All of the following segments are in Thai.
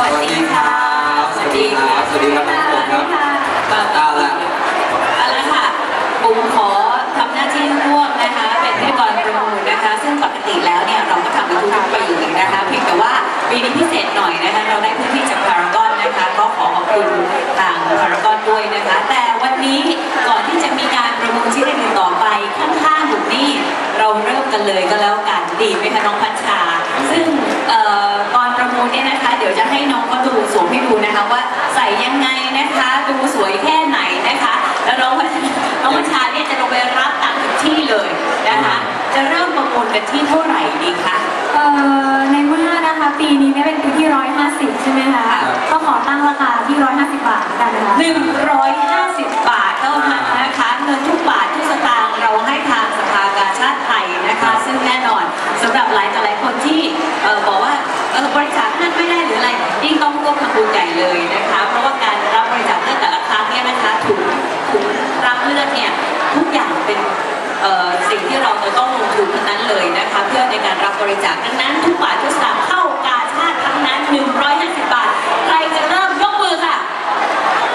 วัสดีค่ะ สวัสดีครับ สวัสดีครับทุกคนครับเอาละเอาละค่ะบุ๋มขอทำหน้าที่ร่วมนะคะ เป็นพิธีกรประมูลนะคะ ซึ่งปกติแล้วเนี่ยเราก็ทำในทุกๆปีนะคะ เพียงแต่ว่าปีนี้พิเศษหน่อยนะคะ เราได้พื้นที่จากพารากอนนะคะ ก็ขอขอบคุณทางพารากอนด้วยนะคะ แต่วันนี้ก่อนที่จะมีการประมูลชิ้นอื่นๆต่อไปข้างๆบุ๋มนี่เราเริ่มกันเลยก็แล้วกันดีไหมคะน้องพัชชา ให้ดูนะคะว่าใส่ยังไงนะคะดูสวยแค่ไหนนะคะ แล้วน้องพัชน้องพัชชาเนี่ยจะลงไปรับตังค์ถึงที่เลยนะคะ จะเริ่มประมูลกันที่เท่าไหร่ดีคะเอ่อในเมื่อนะคะปีนี้เนี่ยเป็นปีที่ 150 ใช่ไหมคะครับก็ขอตั้งราคา บบริจาคดังนั้นทุกบาททุกสตางค์เข้ากาชาติทั้งนั้น 150 บาท ใครจะเริ่มยกมือค่ะ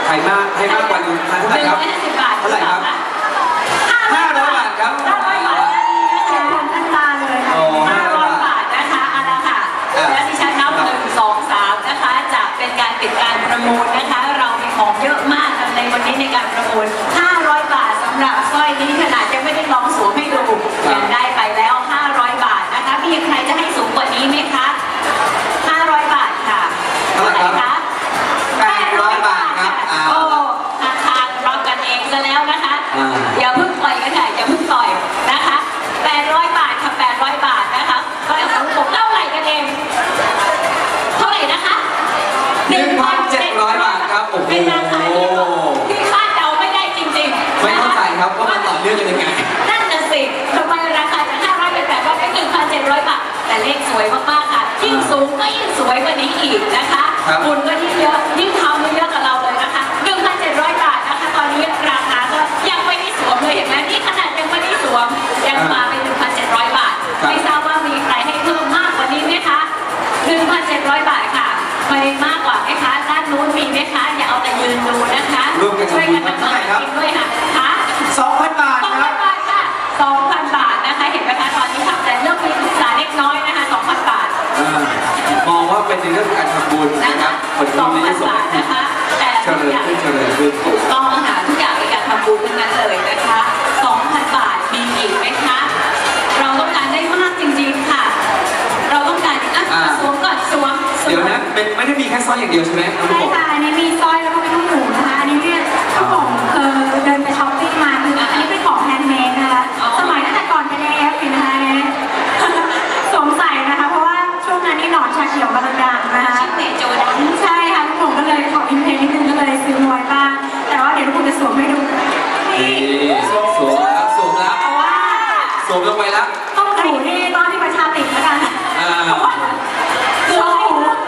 ใครมากให้มากกว่าหนึ่งพันเท่าไหร่ครับหนึ่งอยห้าสิบบาทเท่าไหร่ครับห้าร้อย500บาทครับห้าร้อยบาทเชิญทางท่านตาเลยค่ะโอ้ห้าร้อยบาทนะคะเอาละค่ะอะแล้วที่ฉันนับหนึ่งสองสามนะคะจะเป็นการปิดการประมูลนะคะ เรามีของเยอะมากในวันนี้ในการประมูล500 บาทสำหรับสร้อยนี้ขนาดยังไม่ได้ อีกนะคะครับบุญก็ยิ่งเยอะยิ่งทำเยอะกับเราเลยนะคะ1,700 บาทนะคะ ตอนนี้ราคาก็ยังไม่ได้สวมเลยเห็นไหมนี่ขนาดยังไม่ได้สวมยังมาเป็น1,700 บาท ครับ ไม่ทราบว่ามีใครให้เพิ่มมากกว่านี้ไหมคะ1,700 บาทค่ะไปมากกว่าไหมคะด้านนู้นมีไหมคะอย่าเอาแต่ยืนดูนะคะร่วมกันช่วยกันทำบุญทำมาหากินด้วยค่ะค่ะ2,000 บาทสองคพัรับนบาทค่ะสองพั คคะรับคนสองนี้พันส่งบาทนะคะ แต่เจทุกริญอย่างขึ้นเจริญขึ้น ถูกต้องหาทุกอย่างในการทำบุญทั้งนั้นเลยนะคะสองพันบาทมีอีกไหมคะ เราต้องการได้มากจริงๆค่ะ เราต้องการอะอ่า สวมก่อนสวมสวมเดี๋ยวนะเป็นไม่ได้มีแค่สร้อยอย่างเดียวใช่ไหมน้องลูกใช่โป่ ดี๋ยวลูกผมจะสวมให้ดูนี่สวมแล้วสวมแล้วเพราะว่าสวมลงไปแล้วต้องถูนี่ตอนที่ประชาติดแล้วกันอ่าคือ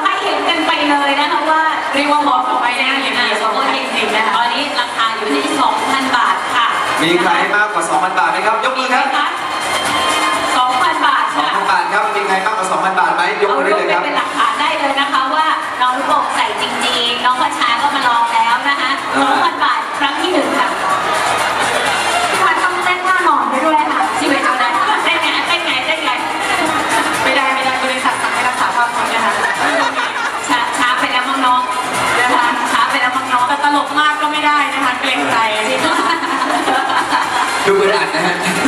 ให้เห็นกันไปเลยนะคะว่าเรียกว่าเหมาะกับไปแล้วอย่างนี้สองคนจริงๆนะคะตอนนี้ราคาอยู่ที่ 2,000 บาทค่ะมีใครให้มากกว่า 2,000 บาทไหมครับ ยกมือครับคะ2,000 บาทค่ะ2,000 บาทครับมีใครมากกว่า 2,000 บาทไหมยกเอามือรูได้ปเลยครับ ดูกระดาษนะฮะ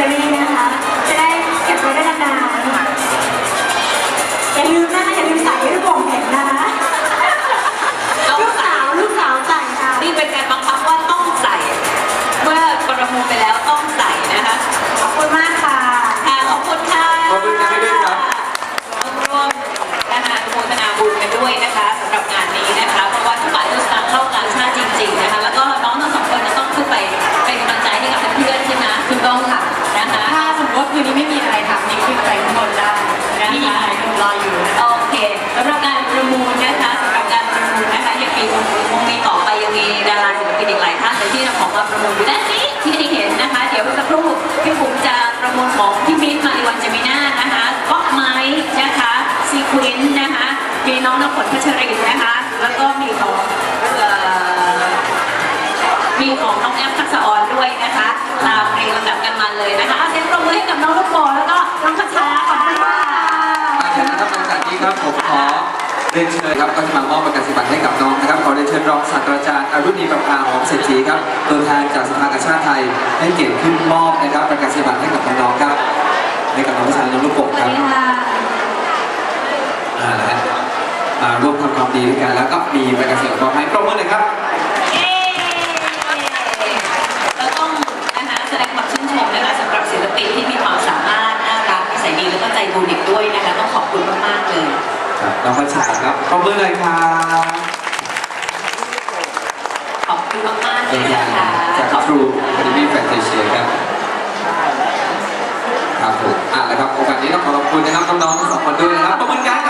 ใส่อิ นนี้ไม่มีอะไรทำนี่ขึ้นไปข้างบนได้นะคะรออยู่โอเคสำหรับการประมูลนะคะสำหรับการประมูลนะคะยังมีคงมีต่อไปยังมีดาราศิลปินอีกหลายท่านเลยที่นำขอมาประมูลอยู่ด้านนี้ที่ได้เห็นนะคะ เดี๋ยวสักครู่พี่ปุ๋มจะประมูลของพี่มิ้มาริวันจามิน่านะคะก๊อกไม้นะคะซีควินนะคะมีน้องน้ำฝนพัชรินนะคะ แล้วก็มีของมีของน้องแอฟทักษะออนด้วยนะคะ ตามเรียงลำดับกันมาเลยนะคะ ให้กับน้องลูกโบแล้วก็น้องพัชราขอบคุณค่ะอาจารย์ครับหลังจากนี้ครับผมขอเรียนเชิญครับก็จะมามอบประกาศนียบัตรให้กับน้องนะครับขอเรียนเชิญรองศาสตราจารย์อรุณีประภาหอมเศรษฐีครับตัวแทนจากสภากาชาติไทยให้เกียรติขึ้นมอบนะครับประกาศนียบัตรให้กับน้องๆครับให้กับน้องผู้ชายน้องลูกโป่งสควัสรับดีค่ะอ่านะฮะมาร่วมทำความดีด้วยกันแล้วก็มีประกาศนียบัตรมอบให้ปรบมือหน่อยครับ น้องพัชชาครับขอบคุณหน่อยครับขอบคุณมากๆเลยแทนะคะจากครูคาเดมี่แฟนตาเชียครับครับผมอะแล้วครับโอกาสนี้ต้องขอขอบคุณนะครับน้องๆทั้งสองคนด้วยนะครับประมือการกับศิลปิน